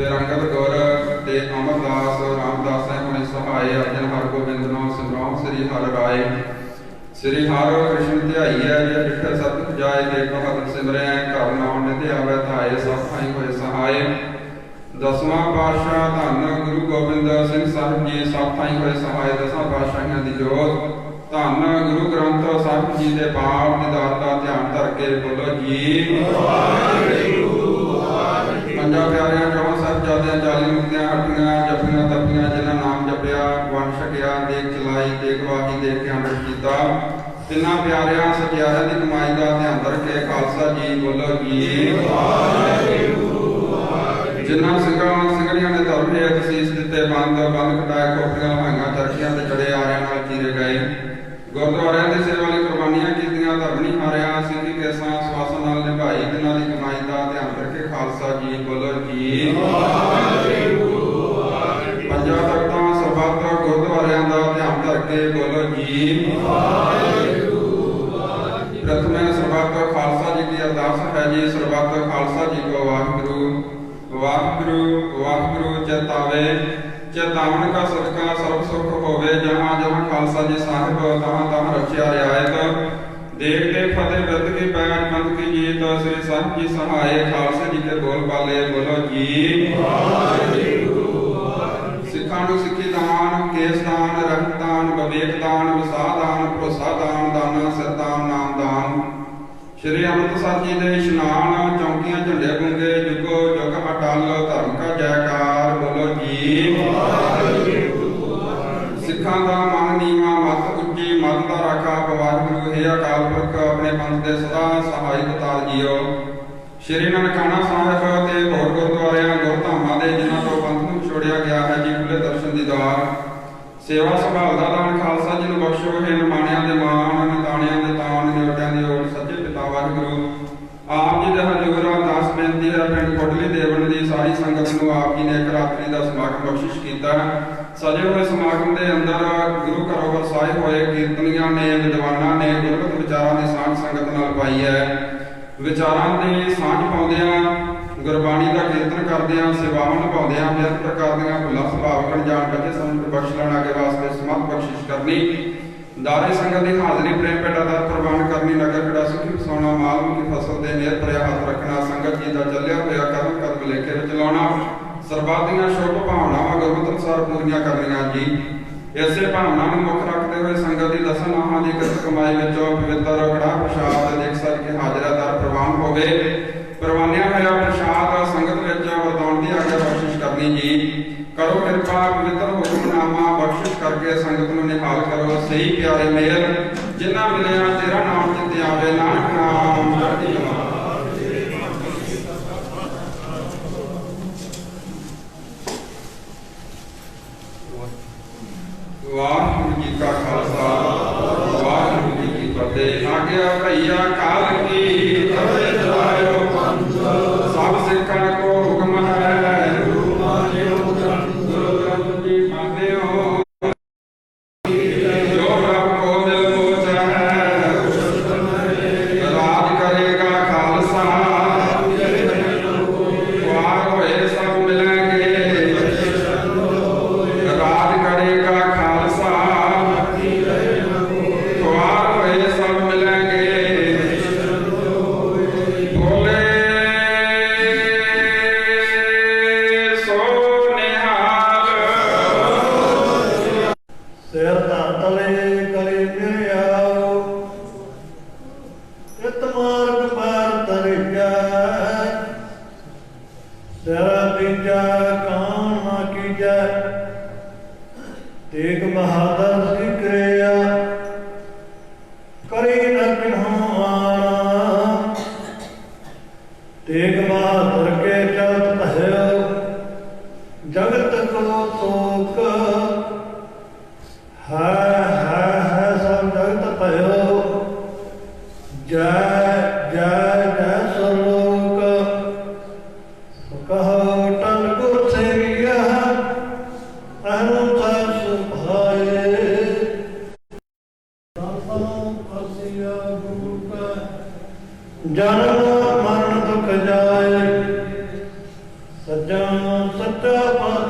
ਫਿਰ ਅੰਗਦ ਗੁਰ ਤੇ ਅਮਰਦਾਸ, ਰਾਮਦਾਸ ਸਾਹਿਬ ਸਹਾਏ ਅਰਜਨ ਹਰਗੋਬਿੰਦ ਨਾਮ ਸਿਮਰਾਉ ਸ੍ਰੀ ਹਰਿ ਰਾਏ। ਸ੍ਰੀ ਹਰਿ ਕ੍ਰਿਸ਼ਨ ਧਿਆਈਐ ਜੇ ਡਿਠ ਸਤਿ ਜਾਏ ਦੇ ਬਹਾਦਰ ਸਿਮਰੈ ਘਰ ਨਾਮ ਨਿਧਿ ਆਵੈ, ਧਾਏ ਸਭ ਥਾਈ ਹੋਏ ਸਹਾਏ। ਦਸਵਾਂ ਪਾਤਸ਼ਾਹ ਧੰਨ ਗੁਰੂ ਗੋਬਿੰਦ ਸਿੰਘ ਸਾਹਿਬ ਜੀ, ਸਭ ਥਾਈ ਹੋਏ ਸਹਾਇ ਦਸਾਂ ਪਾਤਸ਼ਾਹਾਂ ਦੀ ਜੋਤ। ਧੰਨ ਗੁਰੂ ਗ੍ਰੰਥ ਸਾਹਿਬ ਜੀ ਦੇ ਪਾਪ ਨਿਦਾਨ ਦਾ ਧਿਆਨ ਧਰ ਕੇ ਬੋਲੋ ਜੀ। ਪੰਜਾਂ ਚੌਹਾਂ ਚਾਲੀ ਮੁਕਤਿਆਂ ਹੱਟੀਆਂ ਜਪੀਆਂ ਤਪੀਆਂ, ਜਿਨ੍ਹਾਂ ਨਾਮ ਜਪਿਆ, ਵੰਡ ਛਕਿਆ, ਦੇਖ ਚਲਾਈ, ਦੇਖ ਵਾਹੀ, ਦੇਖ ਕੇ ਅੰਮ੍ਰਿਤ ਕੀਤਾ। ਤਿੰਨਾਂ ਪਿਆਰਿਆਂ, ਸਚਿਆਰਿਆਂ ਦੀ ਕਮਾਈ ਦਾ ਧਿਆਨ ਧਰ ਖਾਲਸਾ ਜੀ ਬੋਲੋ ਜੀ। ਜਿਨ੍ਹਾਂ ਸਿੰਘਾਂ ਸਿੰਘੜੀਆਂ ਨੇ ਧਰਮ ਦੇ ਅਸੀਸ ਦਿੱਤੇ, ਬੰਦ ਬੰਦ ਕਟਾਏ ਕੋਪੀਆਂ ਲਹਾਈਆਂ ਚਰਖੀਆਂ ਤੇ ਚੜੇ ਆਰਿਆਂ ਨਾਲ ਚੀਰੇ ਗਏ। ਗੁਰਦੁਆਰਿਆਂ ਦੇ ਸੇਵਾ ਲਈ ਕੁਰਬਾਨੀਆਂ ਕੀਤੀਆਂ ਧਰਮਣੀ ਹਾਰਿਆ ਸਿੰਘੀ ਕੇਸਾਂ, ਸਵਾਸਾਂ ਨਾਲ ਨਿਭਾਈ ਜਿਨ੍ਹਾਂ ਦੀ ਕਮਾਈ ਦਾ ਧਿਆਨ ਰੱਖੇ ਖਾਲਸਾ ਜੀ ਬੋਲੋ ਜੀ। ਪੰਜਾਂ ਤਖਤਾਂ ਸਰਬੱਤ ਗੁਰਦੁਆਰਿਆਂ ਦਾ ਧਿਆਨ ਧਰ ਬੋਲੋ ਜੀ। ਪ੍ਰਥਮੇ ਸਰਬੱਤ ਖਾਲਸਾ ਜੀ ਦੀ ਅਰਦਾਸ ਹੈ ਜੀ। ਸਰਬੱਤ ਖਾਲਸਾ ਜੀ ਕੋ ਵਾਹਿਗੁਰੂ। ਵਾਹਿਗੁਰੂ ਵਾਹਿਗੁਰੂ ਚੇਤਾਵੇ ਚੇਤਾਵਨ ਕਾ ਸਦਕਾ ਸਰਬ ਸੁਖ ਹੋਵੇ। ਜਹਾਂ ਜਹਾਂ ਖਾਲਸਾ ਜੀ ਸਾਹਿਬ, ਤਹਾਂ ਤਹਾਂ ਰਚਿਆ ਰਿਆਇਤ। ਦੇਖ ਫਤਿਹ ਬਿਰਦ ਕੀ ਬੈਠ ਬੰਦ ਕੀ ਜੀਤ ਸ੍ਰੀ ਸਾਹਿਬ ਜੀ ਸਹਾਏ ਖਾਲਸੇ ਜੀ ਕੇ ਬੋਲ ਪਾਲੇ, ਬੋਲੋ ਜੀ। ਸਿੱਖਾਂ ਨੂੰ ਸਿੱਖੀ ਦਾਨ, ਕੇਸ ਦਾਨ ਰਹਿਤ ਦਾਨ, ਵਿਵੇਕ ਦਾਨ, ਵਿਸਾਹ ਦਾਨ, ਭਰੋਸਾ ਦਾਨ, ਦਾਨਾ, ਸਿਰ ਦਾਨ, ਨਾਮ ਦਾਨ। ਸ਼੍ਰੀ ਅੰਮ੍ਰਿਤਸਰ ਜੀ ਦੇ ਇਸ਼ਨਾਨ, ਚੌਂਕੀਆਂ, ਝੰਡੇ ਗੁੰਗੇ ਜੁਗੋ, ਜੁਗ, ਅਟਲ, ਧਰਮ ਕਾ ਹੈ ਅਕਾਲ ਪੁਰਖ ਆਪਣੇ ਪੰਥ ਦੇ ਸਦਾ ਸਹਾਈ ਤਾਲ ਜੀਓ। ਸ਼੍ਰੀ ਨਨਕਾਣਾ ਸਾਹਿਬ ਤੇ ਹੋਰ ਗੁਰਦੁਆਰਿਆਂ ਗੁਰਧਾਮਾਂ ਦੇ ਜਿਨ੍ਹਾਂ ਤੋਂ ਪੰਥ ਨੂੰ ਛੋੜਿਆ ਗਿਆ ਹੈ, ਜੀ ਖੁੱਲੇ ਦਰਸ਼ਨ ਦੀ ਦਵਾਰ ਸੇਵਾ ਸੰਭਾਲ ਦਾ ਦਾਨ ਖਾਲਸਾ, ਜੀ ਨੂੰ ਬਖਸ਼ੋ, ਹੈ ਨਿਮਾਣਿਆਂ ਦੇ ਮਾਣ, ਨਿਤਾਣਿਆਂ ਦੇ ਤਾਣ, ਨਿਉਟਿਆਂ ਦੀ ਓਟ ਸੱਚੇ ਪਿਤਾ ਵਾਹਿਗੁਰੂ। ਆਪ ਜੀ ਦੇ ਹਜ਼ੂਰ ਅਰਦਾਸ ਬੇਨਤੀ ਹੈ, ਪਿੰਡ ਕੋਟਲੀ ਦੇਵਨ ਦੀ ਸਾਰੀ ਸੰਗਤ ਨੂੰ ਆਪ ਜੀ ਨੇ ਇੱਕ ਰਾਤਰੀ ਦਾ ਸਮਾਗਮ ਬਖਸ਼ਿਸ਼ ਕੀਤਾ ਸਜੇ ਹੋਏ ਸਮਾਗਮ ਦੇ ਅੰਦਰ ਗੁਰੂ ਘਰੋਂ ਵਰਸਾਏ ਹੋਏ ਕੀਰਤਨੀਆਂ ਨੇ, ਵਿਦਵਾਨਾਂ ਨੇ, ਗੁਰਮਤਿ ਵਿਚਾਰਾਂ ਦੀ ਸਾਂਝ ਸੰਗਤ ਨਾਲ ਪਾਈ ਹੈ। ਵਿਚਾਰਾਂ ਦੀ ਸਾਂਝ ਪਾਉਂਦਿਆਂ, ਗੁਰਬਾਣੀ ਦਾ ਕੀਰਤਨ ਕਰਦਿਆਂ, ਸੇਵਾਵਾਂ ਨਿਭਾਉਂਦਿਆਂ ਬਿਰਤ ਪ੍ਰਕਾਰ ਦੀਆਂ ਭੁੱਲਾਂ ਸੁਭਾਵ ਜਾਣ ਬੱਚੇ ਸਮਝ ਬਖਸ਼ ਲੈਣ ਅੱਗੇ ਵਾਸਤੇ ਸਮਤ ਬਖਸ਼ਿਸ਼ ਕਰਨੀ। ਦਾਰੇ ਸੰਗਤ ਦੀ ਹਾਜ਼ਰੀ ਪ੍ਰੇਮ ਪੇਟਾ ਦਾ ਪ੍ਰਵਾਨ ਕਰਨੀ ਨਗਰ ਕਿਹੜਾ ਸੁਖੀ ਵਸਾਉਣਾ ਮਾਲ ਮੁਖੀ ਫਸਲ ਦੇ ਨੇਰ ਭਰਿਆ ਹੱਥ ਰੱਖਣਾ, ਸੰਗਤ ਜੀ ਦਾ ਚੱਲਿਆ ਹੋਇਆ ਕਰਮ ਕਦਮ ਲੇਖੇ ਵਿੱਚ ਲਾਉਣਾ ਸਰਬੱਤ ਸ਼ੁਭ ਭਾਵਨਾਵਾਂ ਗੁਰਮਤਿ ਅਨੁਸਾਰ ਪੂਰੀਆਂ ਕਰਨੀਆਂ ਜੀ। ਇਸੇ ਭਾਵਨਾ ਨੂੰ ਮੁੱਖ ਰੱਖਦੇ ਹੋਏ ਸੰਗਤ ਦੀ ਦਸਨ ਨਾਮਾਂ ਦੀ ਕਿਰਤ ਕਮਾਈ ਵਿੱਚੋਂ ਪਵਿੱਤਰ ਕੜਾ ਪ੍ਰਸ਼ਾਦ ਦੇਖ ਸਕ ਕੇ ਹਾਜ਼ਰਾਦਾਰ ਪ੍ਰਵਾਨ ਹੋਵੇ ਪ੍ਰਵਾਨਿਆ ਹੋਇਆ ਪ੍ਰਸ਼ਾਦ ਸੰਗਤ ਵਿੱਚ ਵਰਤਾਉਣ ਦੀ ਆਗਿਆ ਬਖਸ਼ਿਸ਼ ਕਰਨੀ ਜੀ। ਕਰੋ ਕਿਰਪਾ, ਪਵਿੱਤਰ ਹੁਕਮਨਾਮਾ ਕਰਕੇ ਸੰਗਤ ਨੂੰ ਨਿਹਾਲ ਕਰੋ, ਸਹੀ ਪਿਆਰੇ ਮੇਰ, ਜਿਨ੍ਹਾਂ ਮਿਲਿਆ ਤੇਰਾ ਨਾਮ ਚਿੱਤੇ ਆਵੇ, ਨਾਨਕ ਨਾਮ, ਚੜ੍ਹਦੀ ਕਲਾ। ਵਾਹਿਗੁਰੂ ਜੀ ਕਾ ਖਾਲਸਾ, ਵਾਹਿਗੁਰੂ ਜੀ ਕੀ ਫਤਿਹ। ਆਗਿਆ ਭਈਆ ਕਾਲ ਹੈ ਹੈ ਹੈ ਸਭ ਜਗਤ ਭਇਓ ਜੈ ਜੈ ਜੈ ਸਰਲੋਕ ਕਹੋ ਟਲ ਗੁਰ ਸੇਵੀਆ ਅਨੁ ਸੁਭਾਏ ਦਾਸਾਂ ਫਸਿਆ ਗੁਰੂ ਕਾ ਜਨਮ ਮਰਨ ਦੁਖ ਜਾਏ, ਸੱਜਣ ਸੱਚਾ ਪਾਤਸ਼ਾਹ ਸਰਸਾ